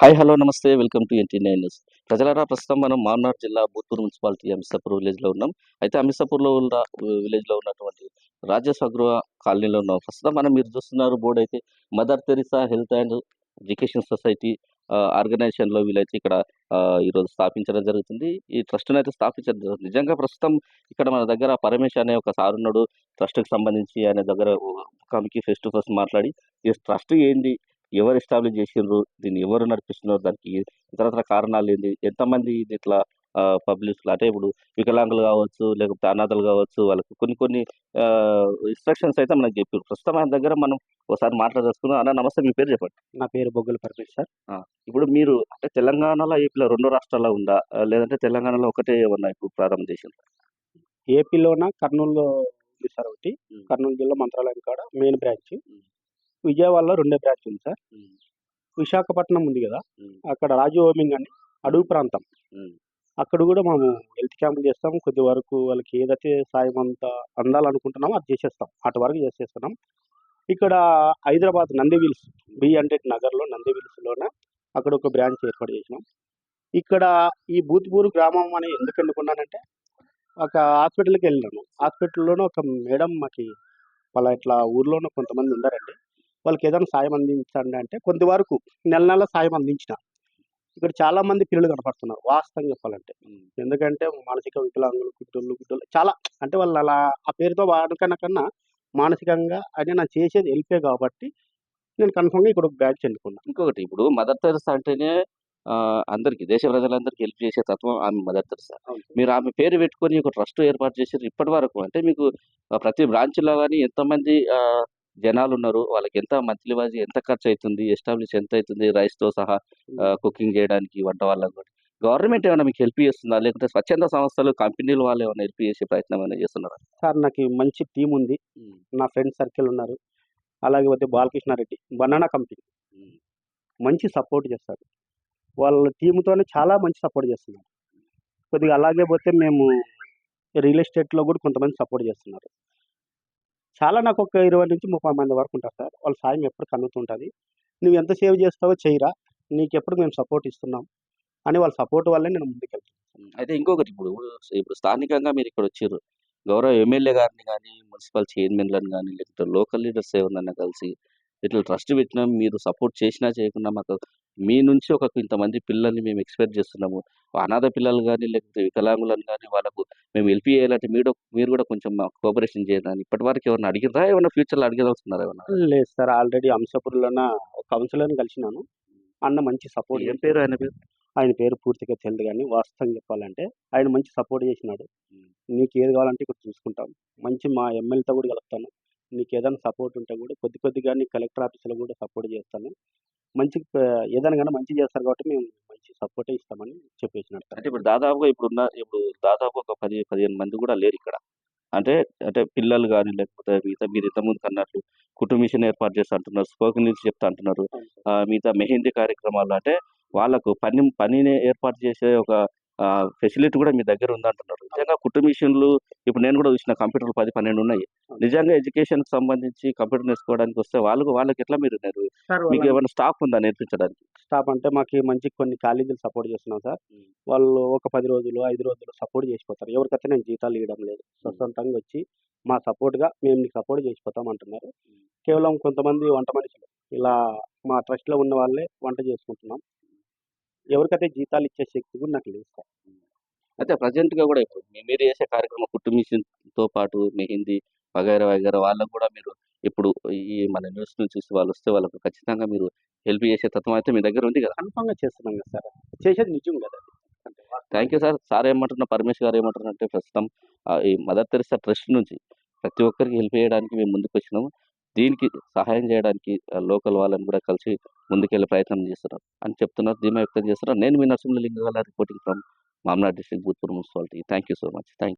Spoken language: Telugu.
హాయ్ హలో నమస్తే welcome to NT nine news. ప్రజలారా ప్రస్తుతం మనం మాన్నార్ జిల్లా బూత్పూర్ మున్సిపాలిటీ అమిసాపూర్ విలేజ్లో ఉన్నాం. అయితే అమిసాపూర్లో ఉన్న విలేజ్లో ఉన్నటువంటి రాజస్వగృహ కాలనీలో ఉన్నాం. ప్రస్తుతం మనం మీరు చూస్తున్నారు బోర్డు అయితే Mother Teresa health and education society ఆర్గనైజేషన్లో వీళ్ళైతే ఇక్కడ ఈరోజు స్థాపించడం జరుగుతుంది. ఈ ట్రస్ట్ని అయితే స్థాపించడం జరుగుతుంది. నిజంగా ప్రస్తుతం ఇక్కడ మన దగ్గర పరమేష్ అనే ఒక సార్ ఉన్నాడు. ట్రస్ట్కి సంబంధించి ఆయన దగ్గర ముఖాముఖి ఫేస్ టు ఫేస్ మాట్లాడి ఈ ట్రస్ట్ ఏంటి ఎవరు ఎస్టాబ్లిష్ చేసిండ్రు దీన్ని ఎవరు నడిపిస్తున్నారు? దానికి ఇతరత్ర కారణాలు ఏంటి ఎంతమంది ఇది ఇట్లా పబ్లిక్ అంటే ఇప్పుడు వికలాంగులు కావచ్చు లేకపోతే అనాథలు కావచ్చు వాళ్ళకి కొన్ని కొన్ని ఇన్స్ట్రక్షన్స్ అయితే మనకు చెప్పారు ప్రస్తుతం ఆయన దగ్గర మనం ఒకసారి మాట్లాడదలుచుకున్నాం అన్న నమస్తే మీ పేరు చెప్పండి. నా పేరు బొగ్గుల పరమేష్ సార్. ఇప్పుడు మీరు అంటే తెలంగాణలో ఏపీలో రెండు రాష్ట్రాల్లో ఉందా? లేదంటే తెలంగాణలో ఒకటే ఉన్నా ఇప్పుడు ప్రారంభం చేసింది ఏపీలోన? కర్నూలులో ఉంది సార్ ఒకటి. కర్నూలు జిల్లా మంత్రాలయం కాడ మెయిన్ బ్రాంచ్. విజయవాడలో రెండో బ్రాంచ్ ఉంది సార్. విశాఖపట్నం ఉంది కదా. అక్కడ రాజు ఓమింగ్ అని అడవి ప్రాంతం. అక్కడ కూడా మనం హెల్త్ క్యాంపులు చేస్తాం. కొద్ది వరకు వాళ్ళకి ఏదైతే సాయం అంత అందాలనుకుంటున్నామో అది చేసేస్తాం. అటు వరకు చేసేస్తున్నాం. ఇక్కడ Hyderabad Nandi wills B hundred నగర్లో నంది విల్స్లోన అక్కడ ఒక బ్రాంచ్ ఏర్పాటు చేసినాం. ఇక్కడ ఈ బూత్పూర్ గ్రామం అని ఎందుకు ఎన్నుకున్నానంటే ఒక హాస్పిటల్కి వెళ్ళినాను హాస్పిటల్లోనే ఒక మేడం మాకు వాళ్ళ ఇట్లా ఊర్లోనే కొంతమంది ఉన్నారండి. వాళ్ళకి ఏదైనా సాయం అందించండి అంటే కొంత వరకు నెల నెల సాయం అందించిన. ఇక్కడ చాలా మంది పిల్లలు కనపడుతున్నారు వాస్తవంగా చెప్పాలంటే. ఎందుకంటే మానసిక వికలాంగులు గుడ్డోళ్ళు గుడ్డోళ్ళు చాలా అంటే వాళ్ళు అలా ఆ పేరుతో వాడుకన్నా కన్నా మానసికంగా అంటే నేను చేసేది హెల్పే కాబట్టి నేను కన్ఫర్మ్గా ఇక్కడ ఒక బ్యాచ్ ఎన్నుకున్నా ఇంకొకటి ఇప్పుడు మదర్ తెరసా అంటేనే అందరికీ దేశ ప్రజలందరికీ హెల్ప్ చేసే తత్వం ఆమె మదర్ తెరసా. మీరు ఆమె పేరు పెట్టుకొని ఒక ట్రస్ట్ ఏర్పాటు చేసారు ఇప్పటి వరకు. అంటే మీకు ప్రతి బ్రాంచ్లో కానీ ఎంతమంది జనాలు ఉన్నారు వాళ్ళకి ఎంత మంత్లీ వైజ్ ఎంత ఖర్చు అవుతుంది ఎస్టాబ్లిష్ ఎంత అవుతుంది రైస్తో సహా కుకింగ్ చేయడానికి వంట వాళ్ళకి కూడా. గవర్నమెంట్ ఏమైనా మీకు హెల్ప్ చేస్తుందా? లేకపోతే స్వచ్ఛంద సంస్థలు కంపెనీలు వాళ్ళు ఏమైనా హెల్ప్ చేసే ప్రయత్నం ఏమైనా చేస్తున్నారా? సార్ నాకు మంచి టీం ఉంది. నా ఫ్రెండ్ సర్కిల్ ఉన్నారు. అలాగే పోతే బాలకృష్ణారెడ్డి బనానా కంపెనీ. మంచి సపోర్ట్ చేస్తారు వాళ్ళ టీంతోనే చాలా మంచి సపోర్ట్ చేస్తున్నారు. కొద్దిగా అలాగే పోతే మేము రియల్ ఎస్టేట్లో కూడా కొంతమంది సపోర్ట్ చేస్తున్నారు. చాలా నాకు ఒక ఇరవై నుంచి ముప్పై మంది వరకు ఉంటారు సార్. వాళ్ళ సాయం ఎప్పుడు అందుతుంటుంది నువ్వు ఎంత సేవ్ చేస్తావో చేయరా నీకు ఎప్పుడు మేము సపోర్ట్ ఇస్తున్నాం అని వాళ్ళ సపోర్ట్ వల్లే నేను ముందుకెళ్తాను అయితే ఇంకొకటి ఇప్పుడు ఇప్పుడు స్థానికంగా మీరు ఇక్కడ వచ్చారు. గౌరవ ఎమ్మెల్యే గారిని కానీ మున్సిపల్ చైర్మన్లను కానీ లేకపోతే లోకల్ లీడర్స్ ఏమన్నా కలిసి ఇట్లా ట్రస్ట్ పెట్టినా మీరు సపోర్ట్ చేసినా చేయకుండా మాకు మీ నుంచి ఒక ఇంతమంది పిల్లల్ని మేము ఎక్స్పెక్ట్ చేస్తున్నాము. అనాథ పిల్లలు కానీ లేకపోతే వికలాంగులను కానీ వాళ్ళకు మేము హెల్ప్ చేయాలంటే మీరు మీరు కూడా కొంచెం కోఆపరేషన్ చేయాలని ఇప్పటి వరకు ఏమన్నా అడిగిరా ఏమన్నా ఫ్యూచర్లో అడిగదలుచుకున్నారా ఏమన్నా లేదు సార్ ఆల్రెడీ అంశపురంలోన ఒక కౌన్సిలర్ని కలిసినాను. అన్న మంచి సపోర్ట్ ఏం పేరు ఆయన పేరు? ఆయన పేరు పూర్తిగా తెలియదు కానీ వాస్తవం చెప్పాలంటే ఆయన మంచి సపోర్ట్ చేసినాడు. నీకు ఏది కావాలంటే ఇక్కడ చూసుకుంటాం. మంచి మా ఎమ్మెల్యేతో కూడా కలుపుతాను. నీకు ఏదైనా సపోర్ట్ ఉంటే కూడా కొద్ది కొద్దిగా నీ కలెక్టర్ ఆఫీస్లో కూడా సపోర్ట్ చేస్తాను. మంచి ఏదైనా కానీ మంచి చేస్తారు కాబట్టి మేము మంచి సపోర్టే ఇస్తామని చెప్పేసినాడు సార్. అంటే ఇప్పుడు దాదాపుగా ఇప్పుడున్న ఇప్పుడు దాదాపు ఒక పది పదిహేను మంది కూడా లేరు ఇక్కడ. అంటే అంటే పిల్లలు కానీ లేకపోతే మిగతా మీరు ఇంతకుముందు అన్నట్లు కుటుంబిషన్ ఏర్పాటు చేస్తా అంటున్నారు స్పోకెన్ ఇంగ్లీష్ చెప్తా అంటున్నారు మిగతా మెహందీ కార్యక్రమాలు. అంటే వాళ్ళకు పని పనిని ఏర్పాటు చేసే ఒక ఫెసిలిటీ కూడా మీ దగ్గర ఉందంటున్నారు. నిజంగా కుటుంబిషన్లు ఇప్పుడు నేను కూడా చూసిన కంప్యూటర్లు పది పన్నెండు ఉన్నాయి. నిజంగా ఎడ్యుకేషన్ సంబంధించి కంప్యూటర్ నేర్చుకోవడానికి వస్తే వాళ్ళకు వాళ్ళకి ఎట్లా మీరు మీకు ఏమైనా స్టాఫ్ ఉందా నేర్పించడానికి? స్టాఫ్ అంటే మాకు మంచి కొన్ని కాలేజీలు సపోర్ట్ చేస్తున్నాం సార్. వాళ్ళు ఒక పది రోజులు ఐదు రోజులు సపోర్ట్ చేసిపోతారు. ఎవరికైతే నేను జీతాలు ఇవ్వడం లేదు స్వతంత్రంగా వచ్చి మా సపోర్ట్గా మేము నీకు సపోర్ట్ చేసిపోతాం అంటున్నారు. కేవలం కొంతమంది వంట మనుషులు. ఇలా మా ట్రస్ట్లో ఉన్న వాళ్ళే వంట చేసుకుంటున్నాం. ఎవరికైతే జీతాలు ఇచ్చే శక్తి కూడా నాకు లేదు సార్. అయితే ప్రజెంట్గా కూడా ఇప్పుడు మీరు చేసే కార్యక్రమం తో పాటు మెహిందీ వగైరా వగైరా వాళ్ళకు కూడా మీరు ఇప్పుడు ఈ మన న్యూస్ నుంచి చూసి వాళ్ళు వస్తే వాళ్ళకు ఖచ్చితంగా మీరు హెల్ప్ చేసే తత్వం అయితే మీ దగ్గర ఉంది కదా. కన్ఫామ్గా చేస్తున్నాం కదా సార్. చేసేది నిజం కదా థ్యాంక్ యూ సార్. సార్ ఏమంటున్నారు పరమేశ్వర్ గారు ఏమంటున్నారు అంటే ప్రస్తుతం ఈ మదర్ తెరిసా ట్రస్ట్ నుంచి ప్రతి ఒక్కరికి హెల్ప్ చేయడానికి మేము ముందుకు వచ్చినాము దీనికి సహాయం చేయడానికి లోకల్ వాళ్ళని కూడా కలిసి ముందుకెళ్ళే ప్రయత్నం చేస్తున్నారు అని చెప్తున్నారు. ధీమా వ్యక్తం చేస్తున్నారు నేను మీ Narasimhalinga reporting from Mamnad district Bhoothpur municipality thank you so much thank